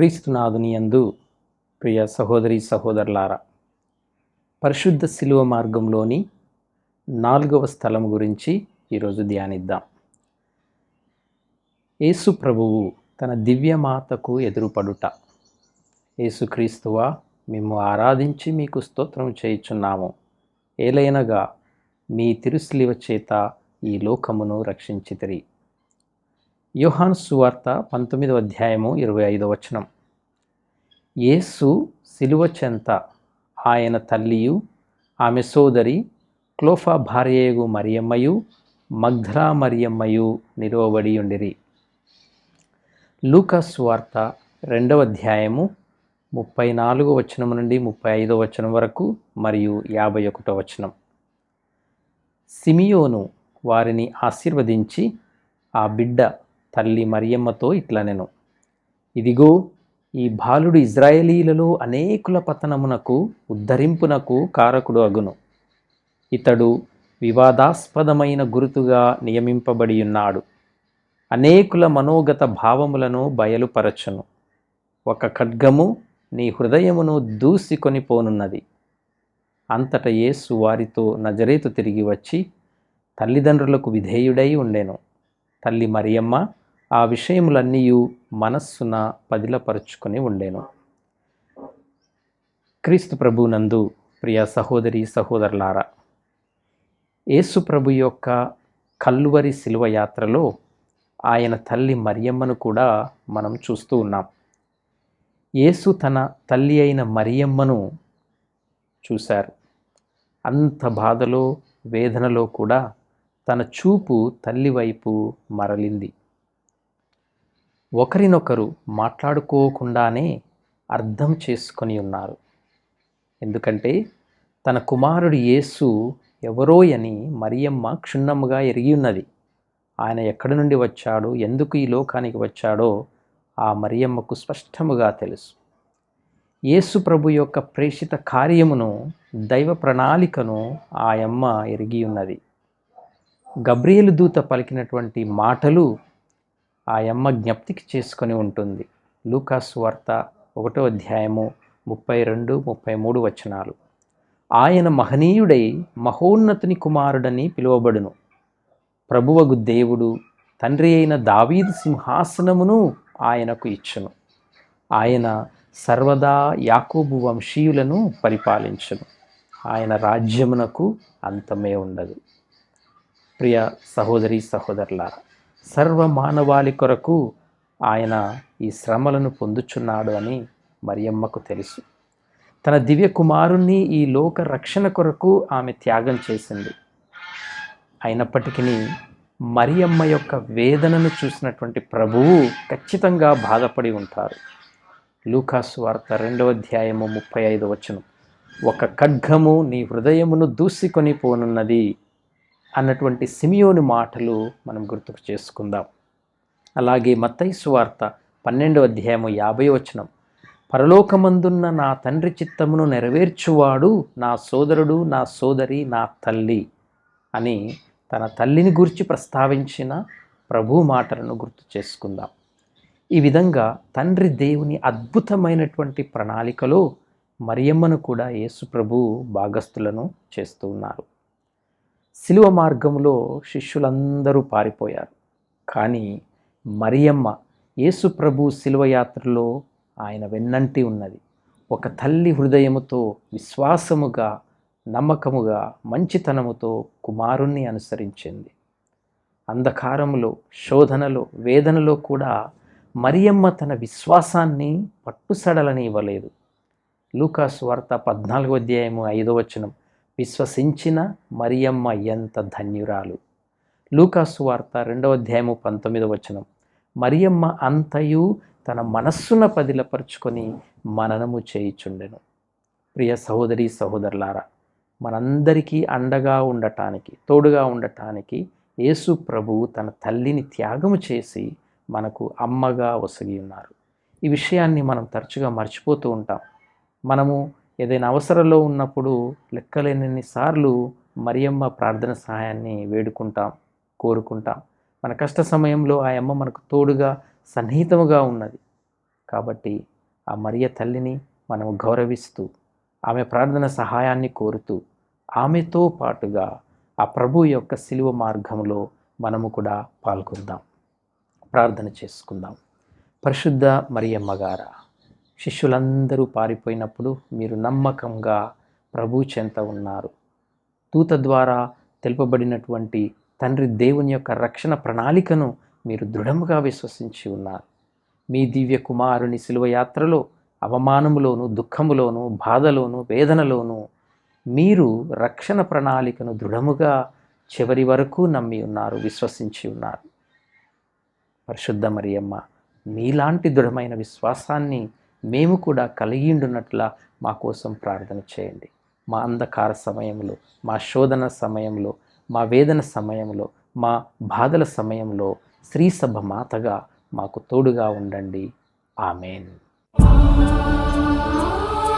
క్రీస్తునాథునియందు ప్రియ సహోదరి సహోదరులారా పరిశుద్ధ శిలువ మార్గంలోని నాలుగవ స్థలం గురించి ఈరోజు ధ్యానిద్దాం. యేసు ప్రభువు తన దివ్యమాతకు ఎదురుపడుట. యేసుక్రీస్తువా మేము ఆరాధించి మీకు స్తోత్రం చేయుచున్నాము. ఏలైనగా మీ తిరుసిలివ చేత ఈ లోకమును రక్షించితిరి. యోహాన్ సువార్త పంతొమ్మిదవ అధ్యాయము ఇరవై ఐదవ వచనం. యేసు సిలువ చెంత ఆయన తల్లియు ఆమె సోదరి క్లోఫా భార్యయగు మరియమ్మయు మగ్ధరా మరియమ్మయు నిలువబడి ఉండిరి. లూకాస్ వార్త రెండవ అధ్యాయము ముప్పై నాలుగో వచనం నుండి ముప్పై ఐదో వచనం వరకు మరియు యాభై ఒకటో వచనం. సిమియోను వారిని ఆశీర్వదించి ఆ బిడ్డ తల్లి మరియమ్మతో ఇట్లనెను ఇదిగో ఈ బాలుడు ఇజ్రాయేలీలలో అనేకుల పతనమునకు ఉద్ధరింపునకు కారకుడు అగును. ఇతడు వివాదాస్పదమైన గురుతుగా నియమింపబడి ఉన్నాడు. అనేకుల మనోగత భావములను బయలుపరచును. ఒక ఖడ్గము నీ హృదయమును దూసికొని పోనున్నది. అంతట యేసు వారితో నజరేతు తిరిగి వచ్చి తల్లిదండ్రులకు విధేయుడై ఉండెను. తల్లి మరియమ్మ ఆ విషయములన్నీ మనస్సున పదిలపరుచుకొని ఉండేను. క్రీస్తు ప్రభునందు ప్రియ సహోదరి సహోదరులారా యేసు ప్రభు యొక్క కల్లువరి శిలువ యాత్రలో ఆయన తల్లి మరియమ్మను కూడా మనం చూస్తూ ఉన్నాం. యేసు తన తల్లి అయిన మరియమ్మను చూశారు. అంత బాధలో వేదనలో కూడా తన చూపు తల్లి వైపు మరలింది. ఒకరినొకరు మాట్లాడుకోకుండానే అర్థం చేసుకొని ఉన్నారు. ఎందుకంటే తన కుమారుడు యేసు ఎవరో అని మరియమ్మ క్షుణ్ణముగా ఎరిగి ఉన్నది. ఆయన ఎక్కడి నుండి వచ్చాడో ఎందుకు ఈ లోకానికి వచ్చాడో ఆ మరియమ్మకు స్పష్టముగా తెలుసు. యేసు ప్రభు యొక్క ప్రేషిత కార్యమును దైవ ప్రణాళికను ఆయమ్మ ఎరిగి ఉన్నది. గబ్రియలు దూత పలికినటువంటి మాటలు ఆ యమ్మ జ్ఞప్తికి చేసుకొని ఉంటుంది. లూకాస్ వార్త ఒకటో అధ్యాయము ముప్పై రెండు ముప్పై మూడు వచనాలు. ఆయన మహనీయుడై మహోన్నతుని కుమారుడని పిలువబడును. ప్రభువగు దేవుడు తండ్రి అయిన దావీదు సింహాసనమును ఆయనకు ఇచ్చును. ఆయన సర్వదా యాకోబు వంశీయులను పరిపాలించును. ఆయన రాజ్యమునకు అంతమే ఉండదు. ప్రియ సహోదరి సహోదరులారా సర్వ మానవాళి కొరకు ఆయన ఈ శ్రమలను పొందుచున్నాడు అని మరియమ్మకు తెలుసు. తన దివ్య కుమారుణ్ణి ఈ లోక రక్షణ కొరకు ఆమె త్యాగం చేసింది. అయినప్పటికీ మరియమ్మ యొక్క వేదనను చూసినటువంటి ప్రభువు ఖచ్చితంగా బాధపడి ఉంటారు. లూకాసు వార్త రెండవ అధ్యాయము ముప్పై ఐదు వచనం. ఒక ఖడ్గము నీ హృదయమును దూసికొని పోనున్నది. అన్నటువంటి సిమియోని మాటలు మనం గుర్తుకు చేసుకుందాం. అలాగే మత్తైసు వార్త పన్నెండవ అధ్యాయము యాభై వచనం. పరలోకమందున్న నా తండ్రి చిత్తమును నెరవేర్చువాడు నా సోదరుడు నా సోదరి నా తల్లి అని తన తల్లిని గురించి ప్రస్తావించిన ప్రభు మాటలను గుర్తు చేసుకుందాం. ఈ విధంగా తండ్రి దేవుని అద్భుతమైనటువంటి ప్రణాళికలో మరియమ్మను కూడా యేసు ప్రభు భాగస్థులను చేస్తూ ఉన్నారు. శిలువ మార్గంలో శిష్యులందరూ పారిపోయారు. కానీ మరియమ్మ యేసు ప్రభు శిలువ యాత్రలో ఆయన వెన్నంటి ఉన్నది. ఒక తల్లి హృదయముతో విశ్వాసముగా నమ్మకముగా మంచితనముతో కుమారుణ్ణి అనుసరించింది. అంధకారములో శోధనలో వేదనలో కూడా మరియమ్మ తన విశ్వాసాన్ని పట్టుసడలని ఇవ్వలేదు లూకాస్ వార్త పద్నాలుగో అధ్యాయము ఐదో వచనం. విశ్వసించిన మరియమ్మ ఎంత ధన్యురాలు. లూకాసు వార్త రెండవ అధ్యాయము పంతొమ్మిదవ వచనం. మరియమ్మ అంతయు తన మనస్సున పదిలపరుచుకొని మననము చేయిచుండెను. ప్రియ సహోదరి సహోదరులారా మనందరికీ అండగా ఉండటానికి తోడుగా ఉండటానికి యేసు ప్రభువు తన తల్లిని త్యాగము చేసి మనకు అమ్మగా ఒసగి ఉన్నారు ఈ విషయాన్ని మనం తరచుగా మర్చిపోతూ ఉంటాం. మనము ఏదైనా అవసరంలో ఉన్నప్పుడు లెక్కలేనన్ని సార్లు మరియమ్మ ప్రార్థన సహాయాన్ని వేడుకుంటాం కోరుకుంటాం. మన కష్ట సమయంలో ఆ అమ్మ మనకు తోడుగా సన్నిహితముగా ఉన్నది. కాబట్టి ఆ మరియ తల్లిని మనము గౌరవిస్తూ ఆమె ప్రార్థన సహాయాన్ని కోరుతూ ఆమెతో పాటుగా ఆ ప్రభు యొక్క శిలువ మార్గంలో మనము కూడా పాల్గొందాం. ప్రార్థన చేసుకుందాం. పరిశుద్ధ మరియమ్మ గారా శిష్యులందరూ పారిపోయినప్పుడు మీరు నమ్మకంగా ప్రభు చెంత ఉన్నారు. దూత ద్వారా తెలుపబడినటువంటి తండ్రి దేవుని యొక్క రక్షణ ప్రణాళికను మీరు దృఢముగా విశ్వసించి ఉన్నారు. మీ దివ్య కుమారుని శిలువ యాత్రలో అవమానములోను దుఃఖములోను బాధలోను వేదనలోను మీరు రక్షణ ప్రణాళికను దృఢముగా చివరి వరకు నమ్మి ఉన్నారు విశ్వసించి ఉన్నారు. పరిశుద్ధ మరియమ్మ మీలాంటి దృఢమైన విశ్వాసాన్ని మేము కూడా కలిగి మా కోసం ప్రార్థన చేయండి. మా అంధకార సమయంలో మా శోధన సమయంలో మా వేదన సమయంలో మా బాధల సమయంలో స్త్రీ సభ మాతగా మాకు తోడుగా ఉండండి. ఆమెన్. ఆ